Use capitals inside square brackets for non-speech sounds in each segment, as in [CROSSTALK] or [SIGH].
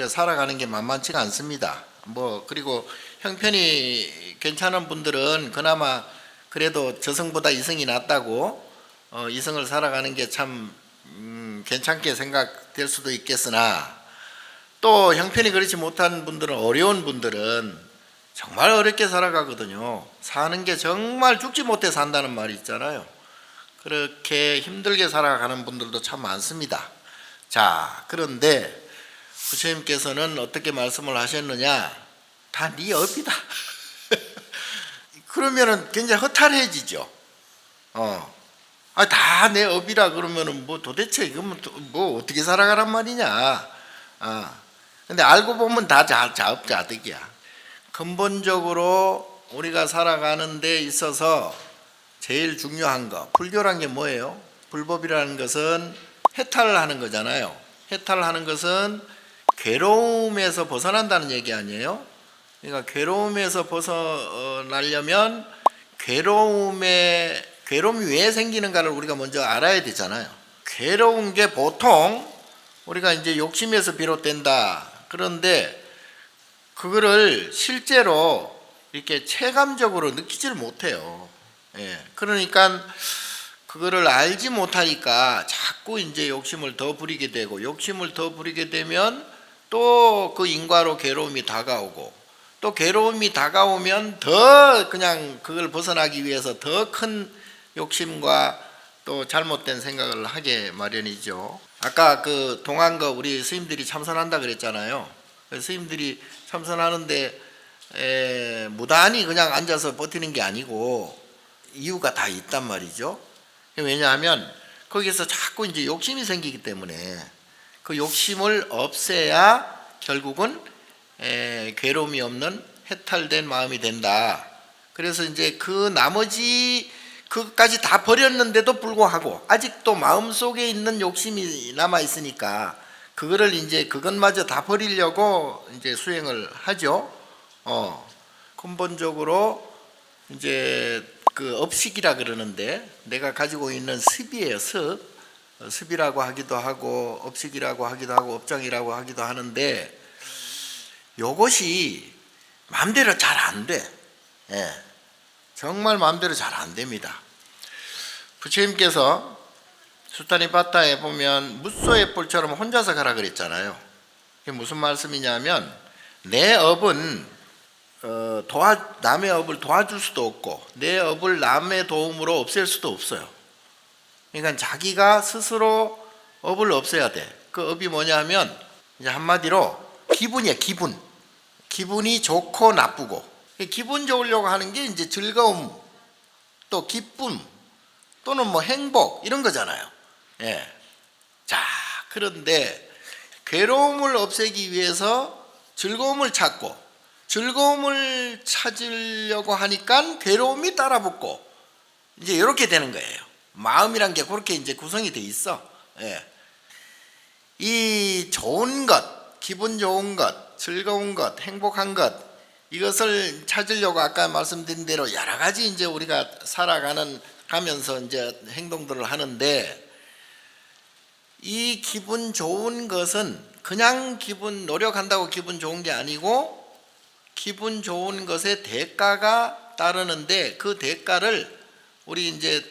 우리가 살아가는 게 만만치가 않습니다. 뭐 그리고 형편이 괜찮은 분들은 그나마 그래도 저승보다 이승이 낫다고 어, 이승을 살아가는 게참 음, 괜찮게 생각될 수도 있겠으나 또 형편이 그렇지 못한 분들은 어려운 분들은 정말 어렵게 살아가거든요. 사는 게 정말 죽지 못해 산다는 말이 있잖아요. 그렇게 힘들게 살아가는 분들도 참 많습니다. 자, 그런데 부처님께서는 어떻게 말씀을 하셨느냐? 다 네 업이다. [LAUGHS] 그러면은 굉장히 허탈해지죠. 어. 아, 다 내 업이라 그러면은 뭐 도대체 이건 뭐 어떻게 살아가란 말이냐. 아. 근데 알고 보면 다 자, 자업자득이야. 근본적으로 우리가 살아가는 데 있어서 제일 중요한 거, 불교란 게 뭐예요? 불법이라는 것은 해탈을 하는 거잖아요. 해탈을 하는 것은 괴로움에서 벗어난다는 얘기 아니에요? 그러니까 괴로움에서 벗어나려면 괴로움에 괴로움이 왜 생기는가를 우리가 먼저 알아야 되잖아요. 괴로운 게 보통 우리가 이제 욕심에서 비롯된다. 그런데 그거를 실제로 이렇게 체감적으로 느끼지를 못해요. 예. 그러니까 그거를 알지 못하니까 자꾸 이제 욕심을 더 부리게 되고 욕심을 더 부리게 되면 또 그 인과로 괴로움이 다가오고 또 괴로움이 다가오면 더 그냥 그걸 벗어나기 위해서 더 큰 욕심과 또 잘못된 생각을 하게 마련이죠. 아까 그 동안거 우리 스님들이 참선한다 그랬잖아요. 그래서 스님들이 참선하는데 에, 무단히 그냥 앉아서 버티는 게 아니고 이유가 다 있단 말이죠. 왜냐하면 거기서 자꾸 이제 욕심이 생기기 때문에 그 욕심을 없애야 결국은 에, 괴로움이 없는 해탈된 마음이 된다. 그래서 이제 그 나머지 그까지 다 버렸는데도 불구하고 아직도 마음 속에 있는 욕심이 남아 있으니까 그거를 이제 그것마저 다 버리려고 이제 수행을 하죠. 어 근본적으로 이제 그 업식이라 그러는데 내가 가지고 있는 습이에요 습 어, 습이라고 하기도 하고 업식이라고 하기도 하고 업장이라고 하기도 하는데 요것이 마음대로 잘 안 돼. 예. 정말 마음대로 잘 안 됩니다. 부처님께서 수타니 바타에 보면 무소의 뿔처럼 혼자서 가라 그랬잖아요. 그게 무슨 말씀이냐면 내 업은 어, 도와 남의 업을 도와줄 수도 없고 내 업을 남의 도움으로 없앨 수도 없어요. 그러니까 자기가 스스로 업을 없애야 돼. 그 업이 뭐냐면 이제 한마디로 기분이야 기분. 기분이 좋고 나쁘고 기분 좋으려고 하는 게 이제 즐거움 또 기쁨 또는 뭐 행복 이런 거잖아요. 예. 자 그런데 괴로움을 없애기 위해서 즐거움을 찾고 즐거움을 찾으려고 하니까 괴로움이 따라붙고 이제 이렇게 되는 거예요. 마음이란 게 그렇게 이제 구성이 돼 있어. 예. 이 좋은 것, 기분 좋은 것, 즐거운 것, 행복한 것 이것을 찾으려고 아까 말씀드린 대로 여러 가지 이제 우리가 살아가는 가면서 이제 행동들을 하는데 이 기분 좋은 것은 그냥 기분 노력한다고 기분 좋은 게 아니고 기분 좋은 것에 대가가 따르는데 그 대가를 우리 이제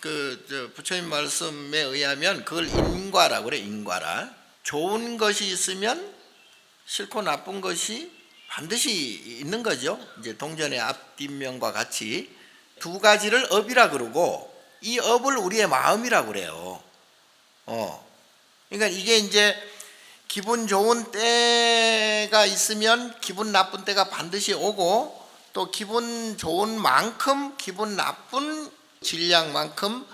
그 부처님 말씀에 의하면 그걸 인과라고 그래 인과라. 좋은 것이 있으면 싫고 나쁜 것이 반드시 있는 거죠. 이제 동전의 앞뒷면과 같이 두 가지를 업이라 그러고 이 업을 우리의 마음이라 그래요. 어. 그러니까 이게 이제 기분 좋은 때가 있으면 기분 나쁜 때가 반드시 오고 또 기분 좋은 만큼 기분 나쁜 질량만큼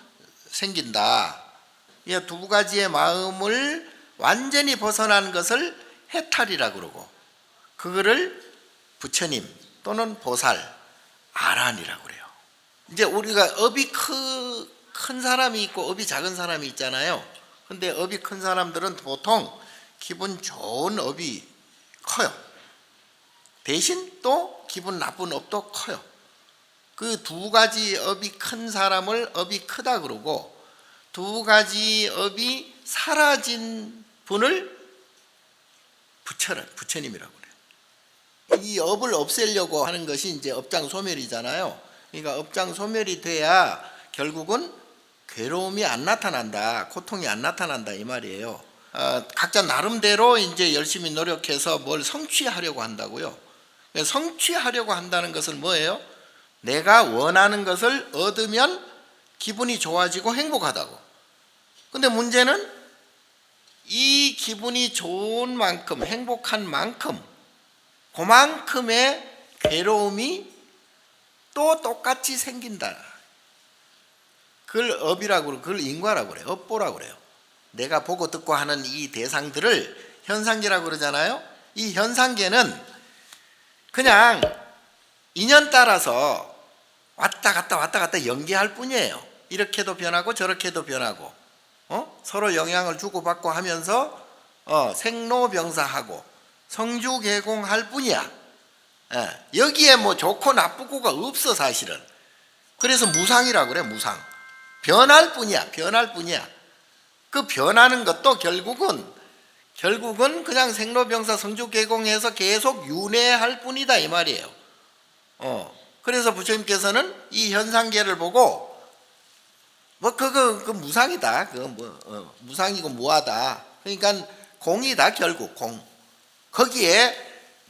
생긴다. 이두 가지의 마음을 완전히 벗어난 것을 해탈이라 그러고 그거를 부처님 또는 보살 아란이라고 그래요. 이제 우리가 업이 크, 큰 사람이 있고 업이 작은 사람이 있잖아요. 근데 업이 큰 사람들은 보통 기분 좋은 업이 커요. 대신 또 기분 나쁜 업도 커요. 그 두 가지 업이 큰 사람을 업이 크다 그러고 두 가지 업이 사라진 분을 부처는 부처님이라고 그래요. 이 업을 없애려고 하는 것이 이제 업장 소멸이잖아요. 그러니까 업장 소멸이 돼야 결국은 괴로움이 안 나타난다, 고통이 안 나타난다 이 말이에요. 어, 각자 나름대로 이제 열심히 노력해서 뭘 성취하려고 한다고요. 성취하려고 한다는 것은 뭐예요? 내가 원하는 것을 얻으면 기분이 좋아지고 행복하다고. 근데 문제는 이 기분이 좋은 만큼 행복한 만큼 그만큼의 괴로움이 또 똑같이 생긴다. 그걸 업이라고 그걸 인과라고 그래요. 업보라고 그래요. 내가 보고 듣고 하는 이 대상들을 현상계라고 그러잖아요. 이 현상계는 그냥 인연 따라서 왔다 갔다 왔다 갔다 연기할 뿐이에요. 이렇게도 변하고 저렇게도 변하고 어? 서로 영향을 주고받고 하면서 어, 생로병사하고 성주개공할 뿐이야. 예, 여기에 뭐 좋고 나쁘고가 없어 사실은. 그래서 무상이라고 그래 무상. 변할 뿐이야 변할 뿐이야. 그 변하는 것도 결국은 결국은 그냥 생로병사 성주개공해서 계속 윤회할 뿐이다 이 말이에요. 어. 그래서 부처님께서는 이 현상계를 보고 뭐 그거 그 무상이다. 그거 뭐 어, 무상이고 무하다. 그러니까 공이다 결국 공. 거기에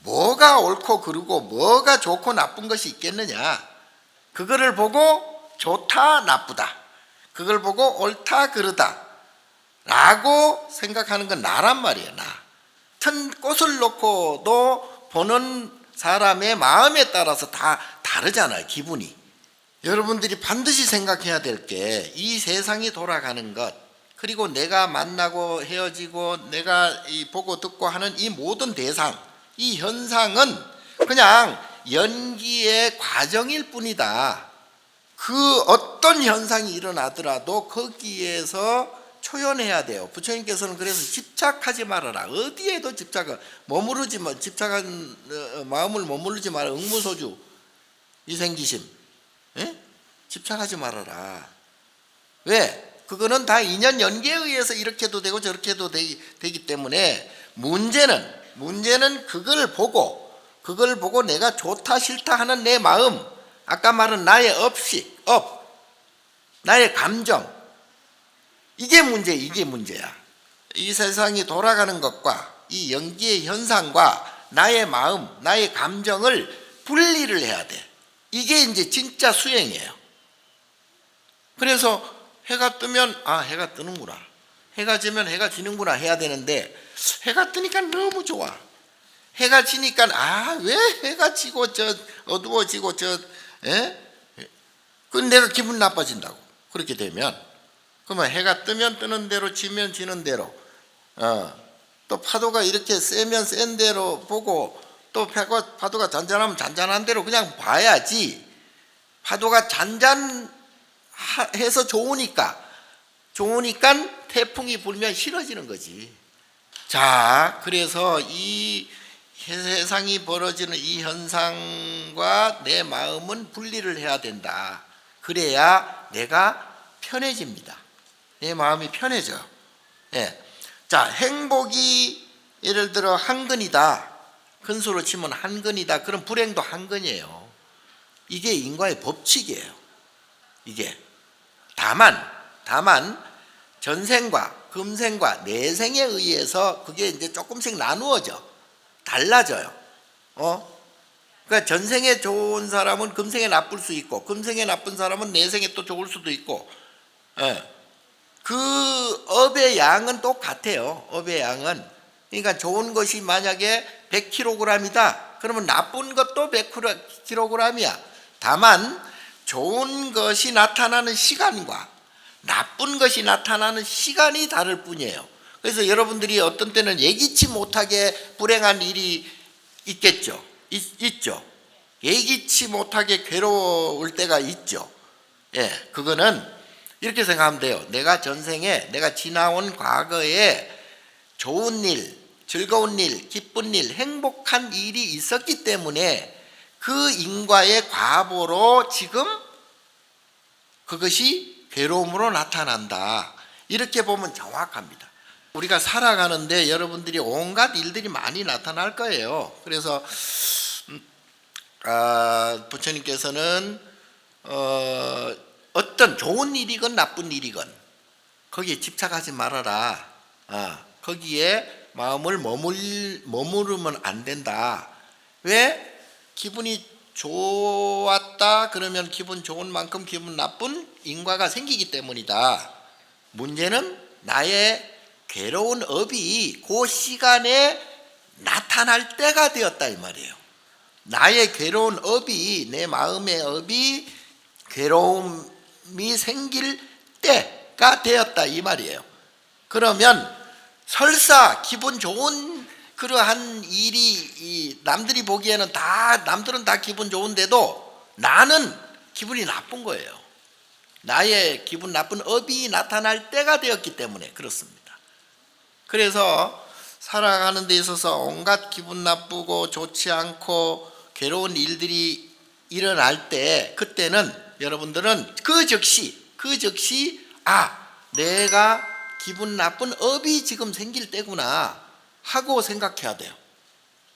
뭐가 옳고 그르고 뭐가 좋고 나쁜 것이 있겠느냐? 그거를 보고 좋다 나쁘다. 그걸 보고 옳다 그르다. 라고 생각하는 건 나란 말이에요, 나. 천 꽃을 놓고도 보는 사람의 마음에 따라서 다 다르잖아요, 기분이. 여러분들이 반드시 생각해야 될 게 이 세상이 돌아가는 것, 그리고 내가 만나고 헤어지고 내가 이 보고 듣고 하는 이 모든 대상, 이 현상은 그냥 연기의 과정일 뿐이다. 그 어떤 현상이 일어나더라도 거기에서 초연해야 돼요. 부처님께서는 그래서 집착하지 말아라. 어디에도 집착, 머무르지 마, 집착한 어, 마음을 머무르지 마라. 응무소주, 이생기심, 예? 집착하지 말아라. 왜? 그거는 다 인연 연계에 의해서 이렇게도 되고 저렇게도 되기, 되기 때문에 문제는 문제는 그걸 보고 그걸 보고 내가 좋다 싫다 하는 내 마음 아까 말한 나의 업식 업 나의 감정 이게 문제 이게 문제야 이 세상이 돌아가는 것과 이 연기의 현상과 나의 마음 나의 감정을 분리를 해야 돼 이게 이제 진짜 수행이에요. 그래서 해가 뜨면 아 해가 뜨는구나. 해가 지면 해가 지는구나 해야 되는데 해가 뜨니까 너무 좋아. 해가 지니까 아 왜 해가 지고 저 어두워지고 저 에? 그 내가 기분 나빠진다고. 그렇게 되면 그러면 해가 뜨면 뜨는 대로 지면 지는 대로 어, 또 파도가 이렇게 세면 센 대로 보고 또 파도가, 잔잔하면 잔잔한 대로 그냥 봐야지 파도가 잔잔해서 좋으니까 좋으니까 태풍이 불면 싫어지는 거지 자 그래서 이 세상이 벌어지는 이 현상과 내 마음은 분리를 해야 된다. 그래야 내가 편해집니다. 내 마음이 편해져. 예. 자, 행복이 예를 들어 한 근이다. 큰 수로 치면 한 근이다. 그럼 불행도 한 근이에요. 이게 인과의 법칙이에요. 이게. 다만, 다만, 전생과 금생과 내생에 의해서 그게 이제 조금씩 나누어져. 달라져요. 어? 그러니까 전생에 좋은 사람은 금생에 나쁠 수 있고, 금생에 나쁜 사람은 내생에 또 좋을 수도 있고, 예. 그 업의 양은 똑같아요. 업의 양은. 그러니까 좋은 것이 만약에 100kg이다. 그러면 나쁜 것도 100kg이야. 다만 좋은 것이 나타나는 시간과 나쁜 것이 나타나는 시간이 다를 뿐이에요. 그래서 여러분들이 어떤 때는 예기치 못하게 불행한 일이 있겠죠. 있, 있죠. 예기치 못하게 괴로울 때가 있죠. 예, 그거는 이렇게 생각하면 돼요. 내가 전생에 내가 지나온 과거에 좋은 일, 즐거운 일, 기쁜 일, 행복한 일이 있었기 때문에 그 인과의 과보로 지금 그것이 괴로움으로 나타난다. 이렇게 보면 정확합니다. 우리가 살아가는데 여러분들이 온갖 일들이 많이 나타날 거예요. 그래서 음, 아, 부처님께서는 어, 어떤 좋은 일이건 나쁜 일이건 거기에 집착하지 말아라. 아, 거기에 마음을 머물 머무르면 안 된다. 왜? 기분이 좋았다 그러면 기분 좋은 만큼 기분 나쁜 인과가 생기기 때문이다. 문제는 나의 괴로운 업이 그 시간에 나타날 때가 되었다 이 말이에요. 나의 괴로운 업이 내 마음의 업이 괴로움이 생길 때가 되었다 이 말이에요. 그러면 설사 기분 좋은 그러한 일이 이 남들이 보기에는 다 남들은 다 기분 좋은데도 나는 기분이 나쁜 거예요. 나의 기분 나쁜 업이 나타날 때가 되었기 때문에 그렇습니다. 그래서 살아가는 데 있어서 온갖 기분 나쁘고 좋지 않고 괴로운 일들이 일어날 때 그때는 여러분들은 그 즉시 그 즉시 아 내가 기분 나쁜 업이 지금 생길 때구나 하고 생각해야 돼요.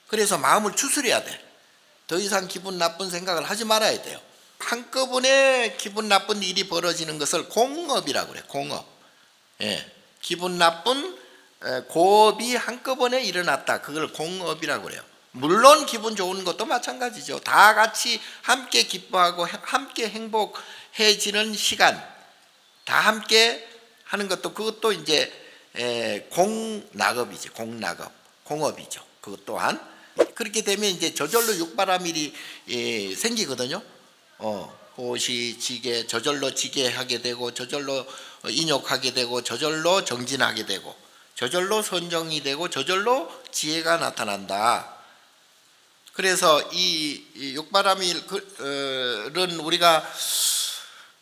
그래서 마음을 추스려야 돼. 더 이상 기분 나쁜 생각을 하지 말아야 돼요. 한꺼번에 기분 나쁜 일이 벌어지는 것을 공업이라고 그래요. 공업. 예. 기분 나쁜 에, 고업이 한꺼번에 일어났다. 그걸 공업이라고 그래요. 물론 기분 좋은 것도 마찬가지죠. 다 같이 함께 기뻐하고 해- 함께 행복해지는 시간, 다 함께 하는 것도 그것도 이제 에, 공낙업이죠. 공낙업, 공업이죠. 그것 또한 그렇게 되면 이제 저절로 육바라밀이 예, 생기거든요. 어, 호시 지게 저절로 지게 하게 되고 저절로 인욕하게 되고 저절로 정진하게 되고 저절로 선정이 되고 저절로 지혜가 나타난다. 그래서 이, 이 육바라밀은 우리가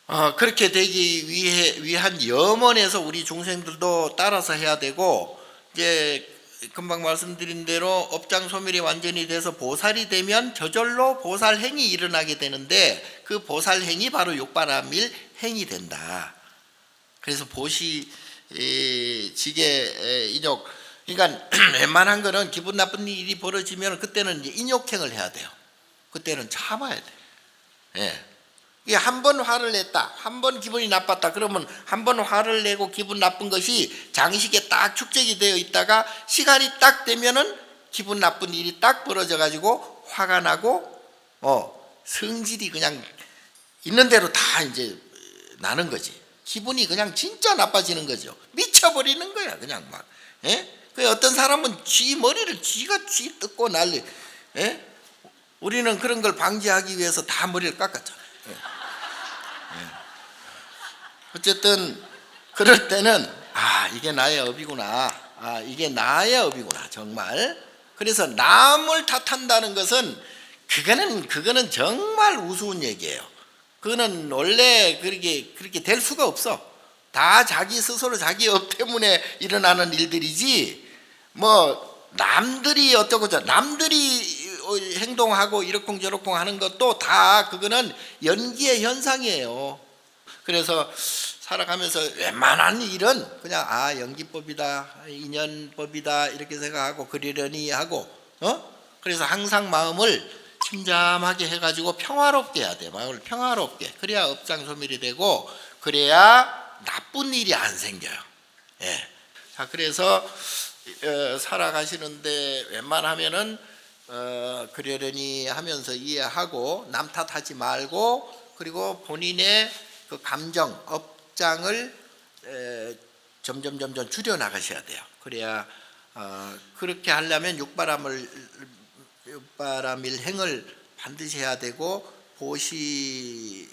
어, 그렇게 되기 위해 위한 염원에서 우리 중생들도 따라서 해야 되고 이제 금방 말씀드린 대로 업장 소멸이 완전히 돼서 보살이 되면 저절로 보살 행이 일어나게 되는데 그 보살 행이 바로 육바라밀 행이 된다. 그래서 보시 에, 지게 에, 인욕 그러니까 [CLEARS THROAT] 웬만한 거는 기분 나쁜 일이 벌어지면 그때는 인욕행을 해야 돼요. 그때는 참아야 돼. 예. 한 번 화를 냈다, 한 번 기분이 나빴다. 그러면 한 번 화를 내고 기분 나쁜 것이 장식에 딱 축적이 되어 있다가 시간이 딱 되면은 기분 나쁜 일이 딱 벌어져 가지고 화가 나고 어 성질이 그냥 있는 대로 다 이제 나는 거지. 기분이 그냥 진짜 나빠지는 거죠. 미쳐버리는 거야, 그냥 막. 예? 그 어떤 사람은 쥐 머리를 쥐가 쥐 뜯고 난리. 예? 우리는 그런 걸 방지하기 위해서 다 머리를 깎았잖아. 예. 예. 어쨌든 그럴 때는 아 이게 나의 업이구나. 아 이게 나의 업이구나 정말. 그래서 남을 탓한다는 것은 그거는 그거는 정말 우스운 얘기예요. 그거는 원래 그렇게 그렇게 될 수가 없어. 다 자기 스스로 자기 업 때문에 일어나는 일들이지. 뭐 남들이 어쩌고 저 남들이 어, 행동하고 이러쿵저러쿵 하는 것도 다 그거는 연기의 현상이에요. 그래서 살아가면서 웬만한 일은 그냥 아 연기법이다 인연법이다 이렇게 생각하고 그러려니 하고 어 그래서 항상 마음을 침잠하게 해가지고 평화롭게 해야 돼 마음을 평화롭게 그래야 업장 소멸이 되고 그래야 나쁜 일이 안 생겨요. 예. 자 그래서 어, 살아가시는데 웬만하면은 어, 그러려니 하면서 이해하고 남 탓하지 말고 그리고 본인의 그 감정 업장을 에, 점점 점점 줄여 나가셔야 돼요. 그래야 어, 그렇게 하려면 육바람을 육바람일 행을 반드시 해야 되고 보시를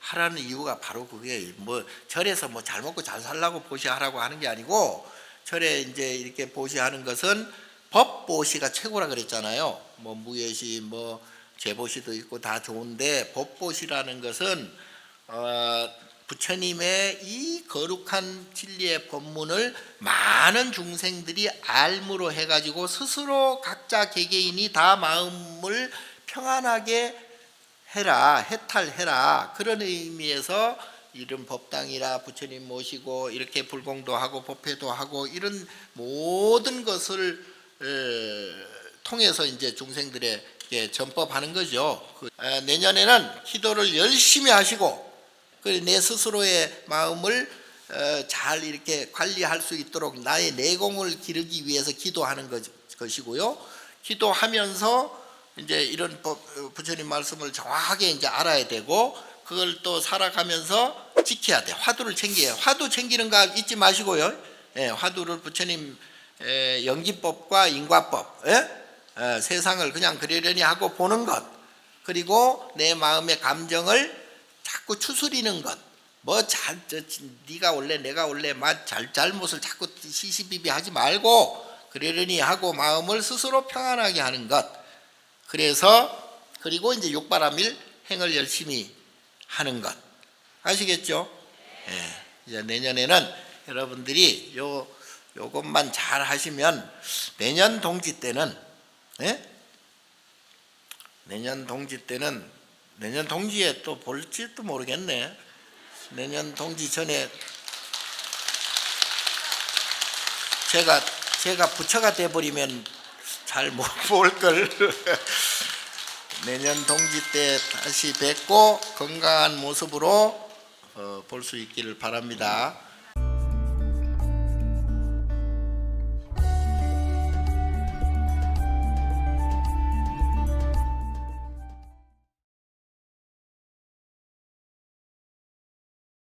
하라는 이유가 바로 그게 뭐 절에서 뭐 잘 먹고 잘 살라고 보시하라고 하는 게 아니고 절에 이제 이렇게 보시하는 것은 법 보시가 최고라 그랬잖아요. 뭐 무예시 뭐 제보시도 있고 다 좋은데 법 보시라는 것은 어, 부처님의 이 거룩한 진리의 법문을 많은 중생들이 알무로 해가지고 스스로 각자 개개인이 다 마음을 평안하게 해라 해탈해라 그런 의미에서 이런 법당이라 부처님 모시고 이렇게 불공도 하고 법회도 하고 이런 모든 것을 에, 통해서 이제 중생들의 게 전법하는 거죠. 그, 아, 내년에는 기도를 열심히 하시고 그 내 스스로의 마음을 어, 잘 이렇게 관리할 수 있도록 나의 내공을 기르기 위해서 기도하는 것, 것이고요. 기도하면서 이제 이런 법, 어, 부처님 말씀을 정확하게 이제 알아야 되고 그걸 또 살아가면서 지켜야 돼. 화두를 챙겨야. 화두 챙기는 거 잊지 마시고요. 예, 화두를 부처님 에, 연기법과 인과법, 예? 어, 세상을 그냥 그러려니 하고 보는 것, 그리고 내 마음의 감정을 자꾸 추스리는 것. 뭐잘 네가 원래 내가 원래 맛잘 잘못을 자꾸 시시비비 하지 말고 그러려니 하고 마음을 스스로 평안하게 하는 것. 그래서 그리고 이제 육바람일 행을 열심히 하는 것. 아시겠죠? 예. 이제 내년에는 여러분들이 요 요것만 잘 하시면 내년 동지 때는 예? 내년 동지 때는 내년 동지에 또 볼지도 모르겠네. 내년 동지 전에 제가 제가 부처가 돼 버리면 잘 못 [LAUGHS] 볼 걸. 내년 동지 때 다시 뵙고 건강한 모습으로 어, 볼수 있기를 바랍니다.